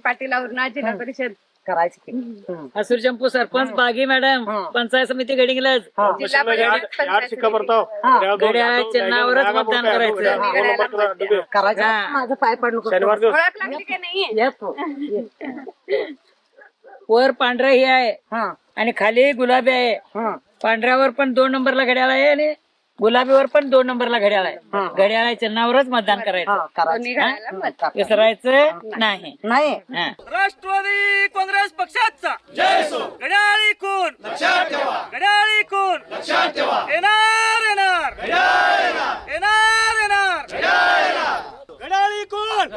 पाटील औरणा जिल्हा परिषद. करायचं हसूर चंपू सरपंच बागी मॅडम पंचायत समिती गडिंगलज. जिल्हा परिषद पंचायत समिती. घड्याळ चिन्हावरच मतदान करायचं. करायचं? हा. माझं पाय पडलं ओळख लागली की नाहीये येतो वर पांढरं हे आहे हा. आणि खाली गुलाबी आहे. हा. पांढऱ्यावर पण दोन नंबरला घड्याळ आहे आणि गुलाबीवर पण दोन नंबरला घड्याळ आहे. घड्याळ चिन्हावरच मतदान करायचं. हा. विसरायचं नाही. नाही. हा. राष्ट्रवादी काँग्रेस पक्षाचा. घड्याळी कोण घड्याळी कोण येणार येणार. येणार. येणार घड्याळी कोण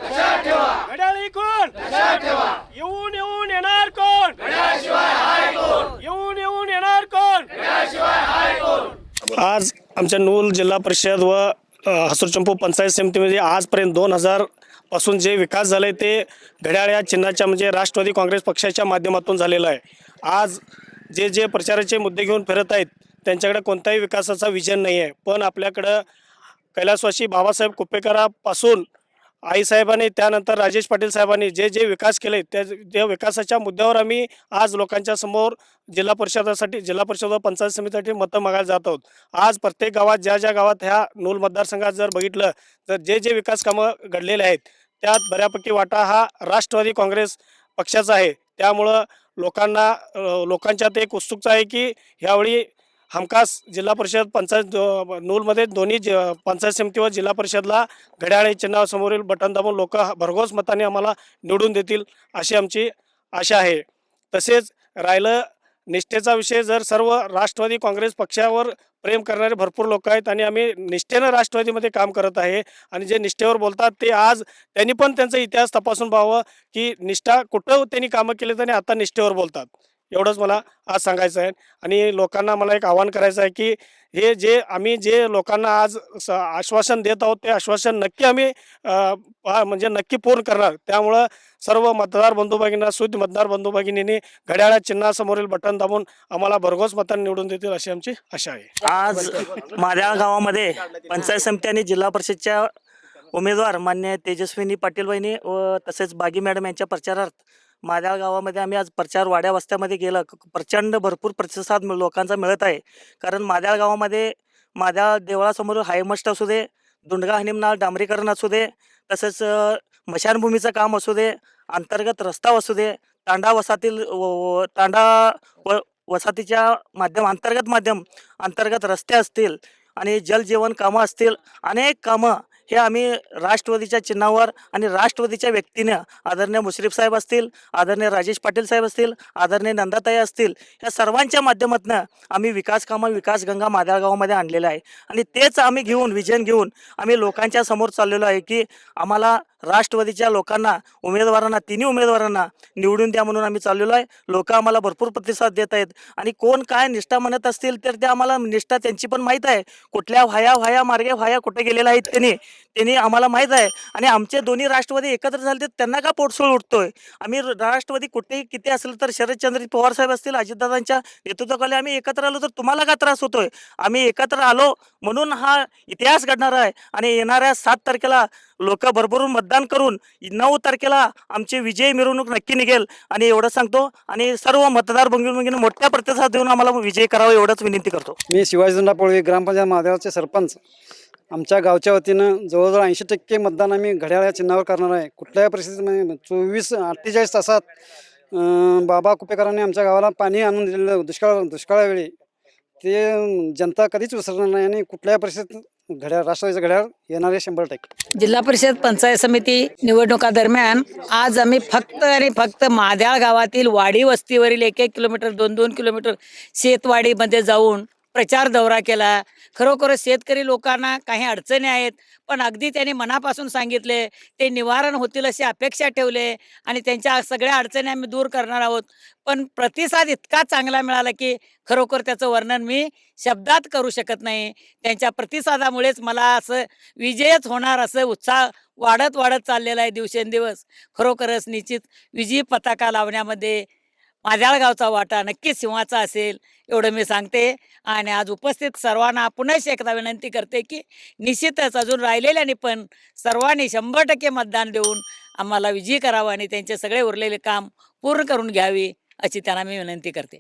घड्याळी कोण येऊन येऊन येणार कोण? येऊन येऊन येणार कोण? आज आमच्या नूल जिल्हा परिषद व हसूरचंपू पंचायत समितीमध्ये आजपर्यंत दोन हजारपासून जे विकास झाले ते घड्याळ या चिन्हाच्या म्हणजे राष्ट्रवादी काँग्रेस पक्षाच्या माध्यमातून झालेला आहे. आज जे जे प्रचाराचे मुद्दे घेऊन फिरत आहेत त्यांच्याकडे कोणताही विकासाचा विजन नाही आहे पण आपल्याकडं कैलासवासी बाबासाहेब कुपेकरापासून आईसाहेबांनी त्यानंतर राजेश पाटील साहेबांनी जे जे विकास केले त्या त्या विकासाच्या मुद्द्यावर आम्ही आज लोकांच्या समोर जिल्हा परिषदासाठी जिल्हा परिषद व पंचायत समितीसाठी मतं मागायला जात आहोत. आज प्रत्येक गावात ज्या ज्या गावात ह्या नूल मतदारसंघात जर बघितलं तर जे जे विकास कामं घडलेले आहेत त्यात बऱ्यापैकी वाटा हा राष्ट्रवादी काँग्रेस पक्षाचा आहे. त्यामुळं लोकांना लोकांच्यात एक उत्सुकता आहे की ह्यावेळी हमखास जिल्हा परिषद पंचायत नूलमध्ये दोन्ही ज पंचायत समिती व जिल्हा परिषदला घड्याळ चिन्हासमोरील बटन दाबून लोक भरघोस मताने आम्हाला निवडून देतील अशी आमची आशा आहे. तसेच राहिलं निष्ठेचा विषय जर सर्व राष्ट्रवादी काँग्रेस पक्षावर प्रेम करणारे भरपूर लोक आहेत आणि आम्ही निष्ठेनं राष्ट्रवादीमध्ये काम करत आहे आणि जे निष्ठेवर बोलतात ते आज त्यांनी पण त्यांचा इतिहास तपासून पाहावं की निष्ठा कुठं त्यांनी कामं केले आणि आता निष्ठेवर बोलतात. एवढंच मला आज सांगायचं आहे. आणि लोकांना मला एक आवाहन करायचं आहे की हे जे आम्ही जे लोकांना आज आश्वासन देत आहोत ते आश्वासन नक्की आम्ही म्हणजे नक्की पूर्ण करणार. त्यामुळं सर्व मतदार बंधू भगिनींना शुद्ध मतदार बंधू भगिनींनी घड्याळा चिन्हासमोरील बटन दाबून आम्हाला भरघोस मतांनी निवडून देतील अशी आमची आशा आहे. आज माझ्या गावामध्ये पंचायत समिती आणि जिल्हा परिषदच्या उमेदवार मान्य तेजस्विनी पाटील वहिनी व तसेच बागी मॅडम यांच्या प्रचारार्थ माझ्या गावामध्ये आम्ही आज प्रचार वाड्या वस्त्यामध्ये गेलं. प्रचंड भरपूर प्रतिसाद लोकांचा मिळत आहे. कारण माझ्या गावामध्ये माझ्या देवळासमोर हायमस्ट असू दे दुंडगा हनिमनाळ डांबरीकरण असू दे तसेच मशानभूमीचं काम असू दे अंतर्गत रस्ता असू दे तांडा वसातील व- तांडा व वसाहतीच्या माध्यम अंतर्गत माध्यम अंतर्गत रस्ते असतील आणि जलजीवन कामं असतील अनेक कामं हे आम्ही राष्ट्रवादीच्या चिन्हावर आणि राष्ट्रवादीच्या व्यक्तीनं आदरणीय मुश्रीफ साहेब असतील आदरणीय राजेश पाटील साहेब असतील आदरणीय नंदाताई असतील या सर्वांच्या माध्यमातून आम्ही विकास कामं विकास गंगा मादाळ गावामध्ये आणलेलं आहे. आणि तेच आम्ही घेऊन विजन घेऊन आम्ही लोकांच्या समोर चाललेलो आहे की आम्हाला राष्ट्रवादीच्या लोकांना उमेदवारांना तिन्ही उमेदवारांना निवडून द्या म्हणून आम्ही चाललेलो आहे. लोक आम्हाला भरपूर प्रतिसाद देत आहेत. आणि कोण काय निष्ठा म्हणत असतील तर ते आम्हाला निष्ठा त्यांची पण माहीत आहे. कुठल्या व्हाया व्हाया मार्गे व्हाया कुठे गेलेल्या आहेत त्यांनी त्यांनी आम्हाला माहीत आहे. आणि आमचे दोन्ही राष्ट्रवादी एकत्र झाले तर त्यांना का पोटसोळ उठतोय? आम्ही राष्ट्रवादी कुठेही किती असेल तर शरदचंद्र पवार साहेब असतील अजितदादांच्या नेतृत्वाखाली आम्ही एकत्र आलो तर तुम्हाला का त्रास होतोय? आम्ही एकत्र आलो म्हणून हा इतिहास घडणार आहे. आणि येणाऱ्या सात तारखेला लोक भरभरून मतदान करून नऊ तारखेला आमची विजयी मिरवणूक नक्की निघेल. आणि एवढं सांगतो आणि सर्व मतदार भंगी मोठ्या प्रतिसाद देऊन आम्हाला विजय करावा एवढंच विनंती करतो. मी शिवाजीदंडा पोळवे ग्रामपंचायत महादेवाचे सरपंच. आमच्या गावच्या वतीनं जवळजवळ ऐंशी टक्के मतदान आम्ही घड्याळ या चिन्हावर करणार आहे. कुठल्याही परिस्थितीमध्ये चोवीस अठ्ठेचाळीस तासात बाबा कुपेकरांनी आमच्या गावाला पाणी आणून दिलेलं दुष्काळ दुष्काळावेळी. ते जनता कधीच विसरणार नाही आणि कुठल्याही परिस्थितीत घड्याळ राष्ट्रवादीचं घड्याळ येणारे शंभर टक्के. जिल्हा परिषद पंचायत समिती निवडणुका दरम्यान आज आम्ही फक्त आणि फक्त माद्याळ गावातील वाडी वस्तीवरील एक एक किलोमीटर दोन दोन किलोमीटर शेतवाडीमध्ये जाऊन प्रचार दौरा केला. खरोखर शेतकरी लोकांना काही अडचणी आहेत पण अगदी त्यांनी मनापासून सांगितले ते निवारण होतील अशी अपेक्षा ठेवले आणि त्यांच्या सगळ्या अडचणी आम्ही दूर करणार आहोत. पण प्रतिसाद इतका चांगला मिळाला की खरोखर त्याचं वर्णन मी शब्दात करू शकत नाही. त्यांच्या प्रतिसादामुळेच मला असं विजयच होणार असं उत्साह वाढत वाढत चाललेला आहे दिवसेंदिवस. खरोखरच निश्चित विजयी पताका लावण्यामध्ये माझ्या गावचा वाटा नक्कीच सिंहाचा असेल एवढं मी सांगते. आणि आज उपस्थित सर्वांना पुन्हा एकदा विनंती करते की निश्चितच अजून राहिलेल्याने पण सर्वांनी शंभर टक्के मतदान देऊन आम्हाला विजयी करावं आणि त्यांचे सगळे उरलेले काम पूर्ण करून घ्यावी अशी त्यांना मी विनंती करते.